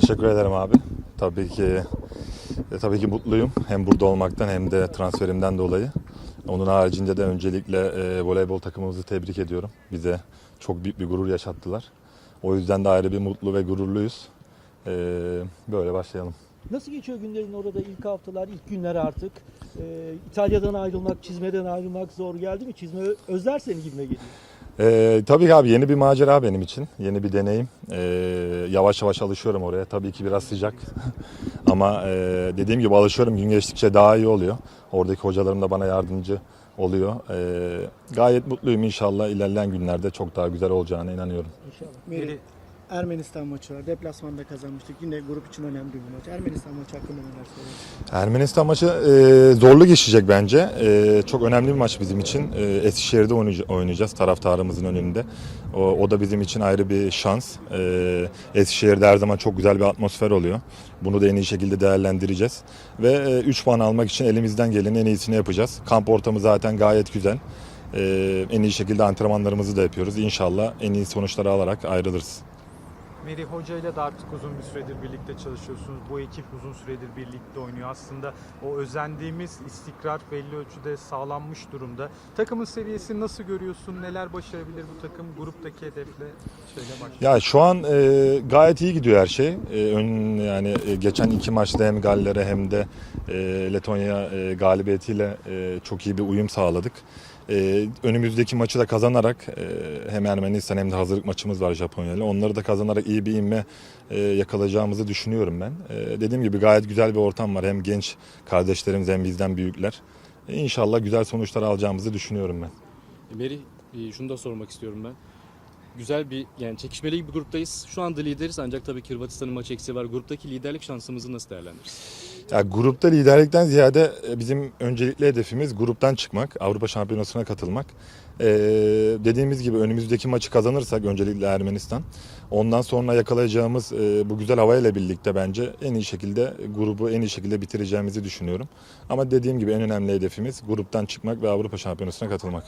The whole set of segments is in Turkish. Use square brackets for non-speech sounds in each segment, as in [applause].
Teşekkür ederim abi. Tabii ki e, tabii ki mutluyum. Hem burada olmaktan hem de transferimden dolayı. Onun haricinde de öncelikle e, voleybol takımımızı tebrik ediyorum. Bize çok büyük bir gurur yaşattılar. O yüzden de ayrı bir mutlu ve gururluyuz. E, böyle başlayalım. Nasıl geçiyor günlerin orada ilk haftalar, ilk günler artık? Ee, İtalya'dan ayrılmak, çizmeden ayrılmak zor geldi mi? Çizme özler seni gibime geliyor. Ee, tabii abi yeni bir macera benim için. Yeni bir deneyim. Ee, yavaş yavaş alışıyorum oraya. Tabii ki biraz sıcak. [laughs] Ama e, dediğim gibi alışıyorum. Gün geçtikçe daha iyi oluyor. Oradaki hocalarım da bana yardımcı oluyor. Ee, gayet mutluyum inşallah. ilerleyen günlerde çok daha güzel olacağına inanıyorum. İnşallah. Ermenistan maçı var. Deplasmanda kazanmıştık. Yine grup için önemli bir maç. Ermenistan maçı hakkında neler söylersiniz? Ermenistan maçı e, zorlu geçecek bence. E, çok önemli bir maç bizim için. E, Eskişehir'de oynayacağız, taraftarımızın önünde. O, o da bizim için ayrı bir şans. E, Eskişehir'de her zaman çok güzel bir atmosfer oluyor. Bunu da en iyi şekilde değerlendireceğiz. Ve 3 puan almak için elimizden gelenin en iyisini yapacağız. Kamp ortamı zaten gayet güzel. E, en iyi şekilde antrenmanlarımızı da yapıyoruz. İnşallah en iyi sonuçları alarak ayrılırız. Meri Hoca ile de artık uzun bir süredir birlikte çalışıyorsunuz. Bu ekip uzun süredir birlikte oynuyor. Aslında o özendiğimiz istikrar belli ölçüde sağlanmış durumda. Takımın seviyesini nasıl görüyorsun? Neler başarabilir bu takım? Gruptaki hedefle şöyle başlayalım. Ya şu an e, gayet iyi gidiyor her şey. E, ön yani e, geçen iki maçta hem Galler'e hem de e, Letonya e, galibiyetiyle e, çok iyi bir uyum sağladık. E, önümüzdeki maçı da kazanarak e, hem Ermenistan hem de hazırlık maçımız var Japonya ile. Onları da kazanarak iyi bir inme e, yakalayacağımızı düşünüyorum ben. E, dediğim gibi gayet güzel bir ortam var. Hem genç kardeşlerimiz hem bizden büyükler. E, İnşallah güzel sonuçlar alacağımızı düşünüyorum ben. Meri e, şunu da sormak istiyorum ben. Güzel bir yani çekişmeli bir gruptayız. Şu anda lideriz ancak tabii ki Hırvatistan'ın maç eksiği var. Gruptaki liderlik şansımızı nasıl değerlendiririz? Ya grupta liderlikten ziyade e, bizim öncelikli hedefimiz gruptan çıkmak, Avrupa Şampiyonası'na katılmak. Ee, dediğimiz gibi önümüzdeki maçı kazanırsak öncelikle Ermenistan, ondan sonra yakalayacağımız e, bu güzel havayla birlikte bence en iyi şekilde grubu en iyi şekilde bitireceğimizi düşünüyorum. Ama dediğim gibi en önemli hedefimiz gruptan çıkmak ve Avrupa Şampiyonası'na katılmak.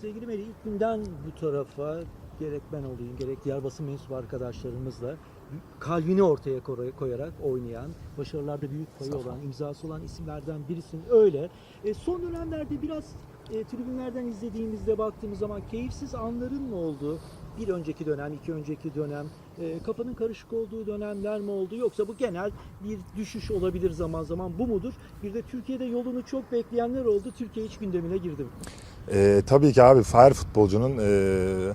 Sevgili Meri ilk günden bu tarafa gerek ben olayım gerek diğer basın mensubu arkadaşlarımızla kalbini ortaya koy- koyarak oynayan, başarılarda büyük payı olan, imzası olan isimlerden birisin. Öyle. E, son dönemlerde biraz e, tribünlerden izlediğimizde baktığımız zaman keyifsiz anların mı oldu? Bir önceki dönem, iki önceki dönem, e, kafanın karışık olduğu dönemler mi oldu? Yoksa bu genel bir düşüş olabilir zaman zaman bu mudur? Bir de Türkiye'de yolunu çok bekleyenler oldu. Türkiye hiç gündemine girdi? Ee, tabii ki abi fire futbolcunun e,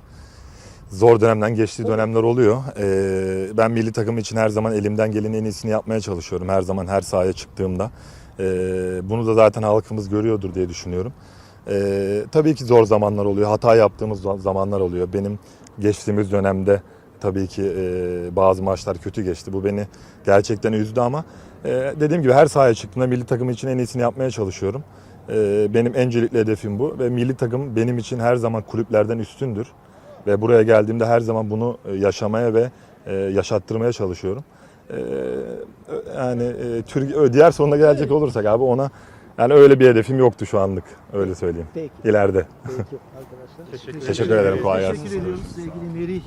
zor dönemden geçtiği dönemler oluyor. Ee, ben milli takım için her zaman elimden gelenin en iyisini yapmaya çalışıyorum. Her zaman her sahaya çıktığımda. Ee, bunu da zaten halkımız görüyordur diye düşünüyorum. Ee, tabii ki zor zamanlar oluyor. Hata yaptığımız zamanlar oluyor. Benim geçtiğimiz dönemde tabii ki e, bazı maçlar kötü geçti. Bu beni gerçekten üzdü ama e, dediğim gibi her sahaya çıktığımda milli takım için en iyisini yapmaya çalışıyorum. Ee, benim öncelikli hedefim bu ve milli takım benim için her zaman kulüplerden üstündür. Ve buraya geldiğimde her zaman bunu e, yaşamaya ve e, yaşattırmaya çalışıyorum. Yani e, Türkiye diğer sonuna gelecek olursak abi ona yani öyle bir hedefim yoktu şu anlık öyle söyleyeyim. Peki. İleride. Peki arkadaşlar. Teşekkür Teşekkür ederim kolay gelsin. Teşekkür ediyoruz sevgili Merih.